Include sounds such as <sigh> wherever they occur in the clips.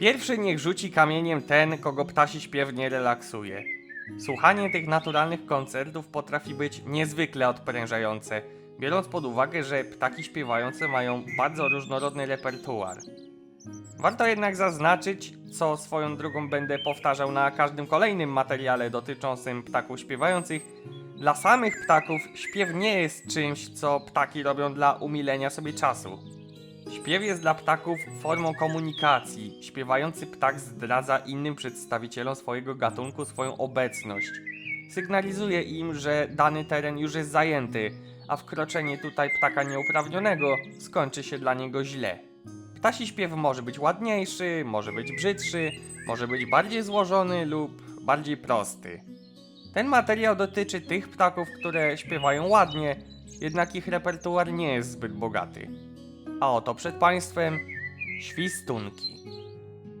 Pierwszy niech rzuci kamieniem ten, kogo ptasi śpiew nie relaksuje. Słuchanie tych naturalnych koncertów potrafi być niezwykle odprężające, biorąc pod uwagę, że ptaki śpiewające mają bardzo różnorodny repertuar. Warto jednak zaznaczyć, co swoją drogą będę powtarzał na każdym kolejnym materiale dotyczącym ptaków śpiewających. Dla samych ptaków śpiew nie jest czymś, co ptaki robią dla umilenia sobie czasu. Śpiew jest dla ptaków formą komunikacji. Śpiewający ptak zdradza innym przedstawicielom swojego gatunku swoją obecność. Sygnalizuje im, że dany teren już jest zajęty, a wkroczenie tutaj ptaka nieuprawnionego skończy się dla niego źle. Ptasi śpiew może być ładniejszy, może być brzydszy, może być bardziej złożony lub bardziej prosty. Ten materiał dotyczy tych ptaków, które śpiewają ładnie, jednak ich repertuar nie jest zbyt bogaty. A oto przed Państwem świstunki.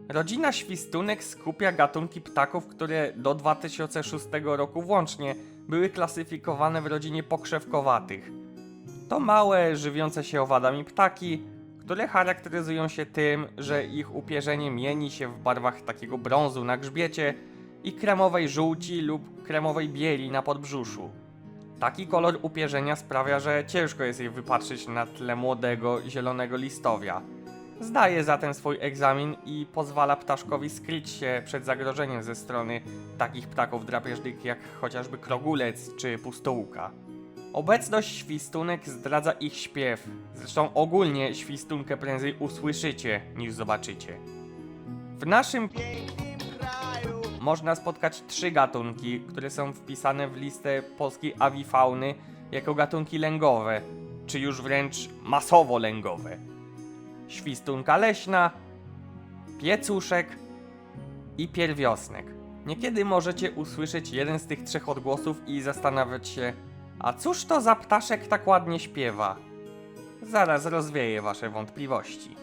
Rodzina świstunek skupia gatunki ptaków, które do 2006 roku włącznie były klasyfikowane w rodzinie pokrzewkowatych. To małe, żywiące się owadami ptaki, które charakteryzują się tym, że ich upierzenie mieni się w barwach takiego brązu na grzbiecie i kremowej żółci lub kremowej bieli na podbrzuszu. Taki kolor upierzenia sprawia, że ciężko jest je wypatrzyć na tle młodego, zielonego listowia. Zdaje zatem swój egzamin i pozwala ptaszkowi skryć się przed zagrożeniem ze strony takich ptaków drapieżnych jak chociażby krogulec czy pustołuka. Obecność świstunek zdradza ich śpiew. Zresztą ogólnie świstunkę prędzej usłyszycie niż zobaczycie. W naszym można spotkać trzy gatunki, które są wpisane w listę polskiej awifauny jako gatunki lęgowe, czy już wręcz masowo lęgowe. Świstunka leśna, piecuszek i pierwiosnek. Niekiedy możecie usłyszeć jeden z tych trzech odgłosów i zastanawiać się, a cóż to za ptaszek tak ładnie śpiewa? Zaraz rozwieję wasze wątpliwości.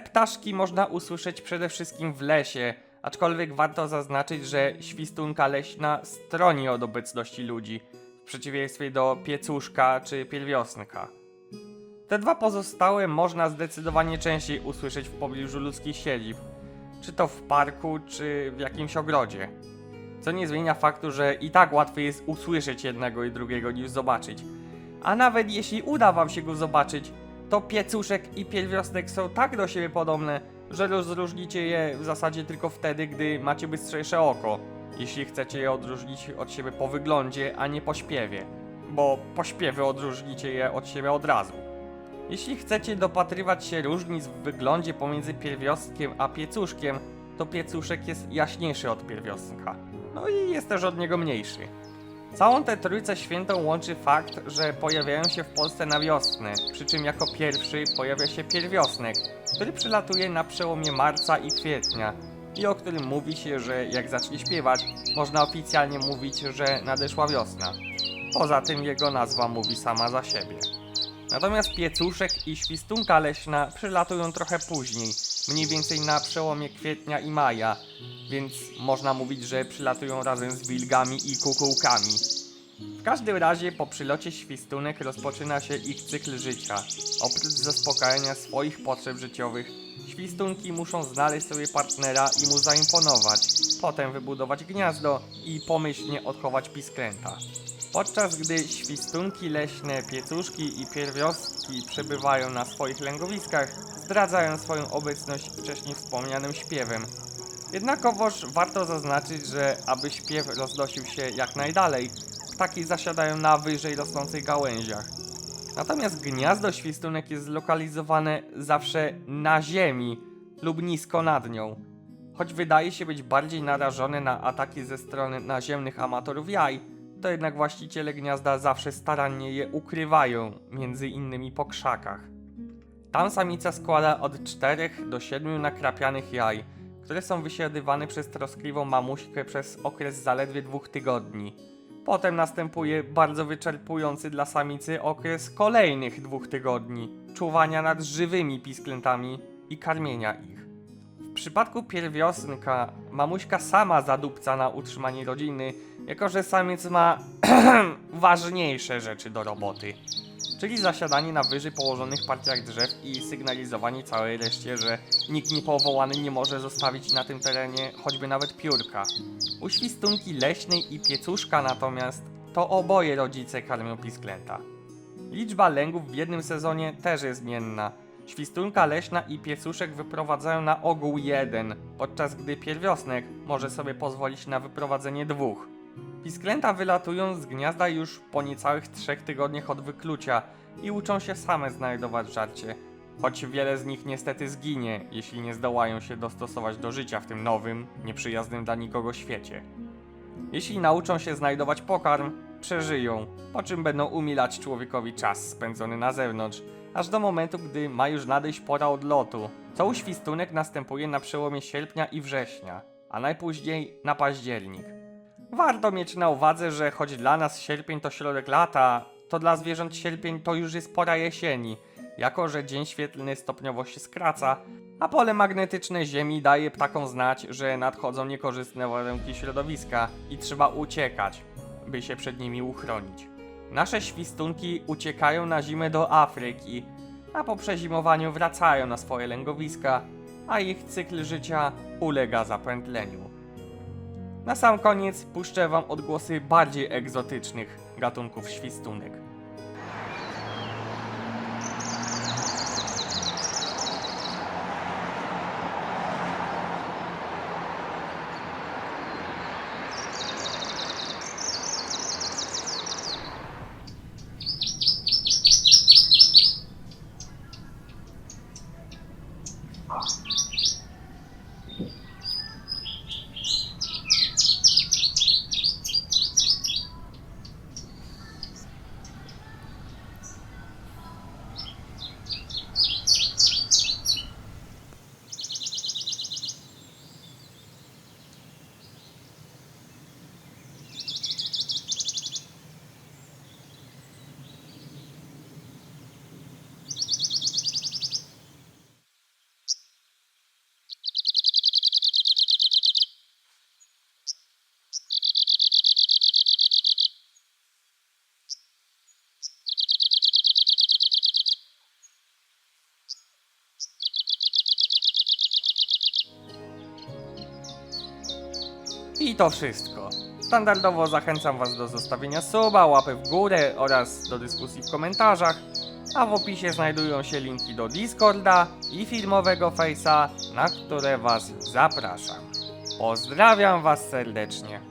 Ptaszki można usłyszeć przede wszystkim w lesie, aczkolwiek warto zaznaczyć, że świstunka leśna stroni od obecności ludzi, w przeciwieństwie do piecuszka czy pierwiosnka. Te dwa pozostałe można zdecydowanie częściej usłyszeć w pobliżu ludzkich siedzib, czy to w parku, czy w jakimś ogrodzie. Co nie zmienia faktu, że i tak łatwiej jest usłyszeć jednego i drugiego niż zobaczyć. A nawet jeśli uda wam się go zobaczyć, to piecuszek i pierwiosnek są tak do siebie podobne, że rozróżnicie je w zasadzie tylko wtedy, gdy macie bystrzejsze oko. Jeśli chcecie je odróżnić od siebie po wyglądzie, a nie po śpiewie. Bo po śpiewie odróżnicie je od siebie od razu. Jeśli chcecie dopatrywać się różnic w wyglądzie pomiędzy pierwiostkiem a piecuszkiem, to piecuszek jest jaśniejszy od pierwiostka. No i jest też od niego mniejszy. Całą tę trójcę świętą łączy fakt, że pojawiają się w Polsce na wiosnę, przy czym jako pierwszy pojawia się pierwiosnek, który przylatuje na przełomie marca i kwietnia i o którym mówi się, że jak zacznie śpiewać, można oficjalnie mówić, że nadeszła wiosna. Poza tym jego nazwa mówi sama za siebie. Natomiast piecuszek i świstunka leśna przylatują trochę później, mniej więcej na przełomie kwietnia i maja, więc można mówić, że przylatują razem z wilgami i kukułkami. W każdym razie po przylocie świstunek rozpoczyna się ich cykl życia. Oprócz zaspokajania swoich potrzeb życiowych, Świstunki muszą znaleźć sobie partnera i mu zaimponować, potem wybudować gniazdo i pomyślnie odchować pisklęta. Podczas gdy świstunki leśne, piecuszki i pierwiostki przebywają na swoich lęgowiskach, zdradzają swoją obecność wcześniej wspomnianym śpiewem. Jednakowoż warto zaznaczyć, że aby śpiew roznosił się jak najdalej, ptaki zasiadają na wyżej rosnących gałęziach. Natomiast gniazdo świstunek jest zlokalizowane zawsze na ziemi lub nisko nad nią. Choć wydaje się być bardziej narażone na ataki ze strony naziemnych amatorów jaj, to jednak właściciele gniazda zawsze starannie je ukrywają, między innymi po krzakach. Tam samica składa od 4 do 7 nakrapianych jaj, które są wysiadywane przez troskliwą mamuśkę przez okres zaledwie dwóch tygodni. Potem następuje bardzo wyczerpujący dla samicy okres kolejnych dwóch tygodni czuwania nad żywymi pisklętami i karmienia ich. W przypadku pierwiosnka mamuśka sama zadupca na utrzymanie rodziny, jako że samiec ma <clears throat> ważniejsze rzeczy do roboty. Czyli zasiadanie na wyżej położonych partiach drzew i sygnalizowanie całej reszcie, że nikt niepowołany nie może zostawić na tym terenie choćby nawet piórka. U świstunki leśnej i piecuszka natomiast to oboje rodzice karmią pisklęta. Liczba lęgów w jednym sezonie też jest zmienna. Świstunka leśna i piecuszek wyprowadzają na ogół jeden, podczas gdy pierwiosnek może sobie pozwolić na wyprowadzenie dwóch. Pisklęta wylatują z gniazda już po niecałych trzech tygodniach od wyklucia i uczą się same znajdować żarcie. Choć wiele z nich niestety zginie, jeśli nie zdołają się dostosować do życia w tym nowym, nieprzyjaznym dla nikogo świecie. Jeśli nauczą się znajdować pokarm, przeżyją, po czym będą umilać człowiekowi czas spędzony na zewnątrz, aż do momentu, gdy ma już nadejść pora odlotu. Co u następuje na przełomie sierpnia i września, a najpóźniej na październik. Warto mieć na uwadze, że choć dla nas sierpień to środek lata, to dla zwierząt sierpień to już jest pora jesieni, jako że dzień świetlny stopniowo się skraca, a pole magnetyczne Ziemi daje ptakom znać, że nadchodzą niekorzystne warunki środowiska i trzeba uciekać, by się przed nimi uchronić. Nasze świstunki uciekają na zimę do Afryki, a po przezimowaniu wracają na swoje lęgowiska, a ich cykl życia ulega zapętleniu. Na sam koniec puszczę wam odgłosy bardziej egzotycznych gatunków świstunek. I to wszystko. Standardowo zachęcam Was do zostawienia suba, łapy w górę oraz do dyskusji w komentarzach, a w opisie znajdują się linki do Discorda i filmowego Face'a, na które Was zapraszam. Pozdrawiam Was serdecznie.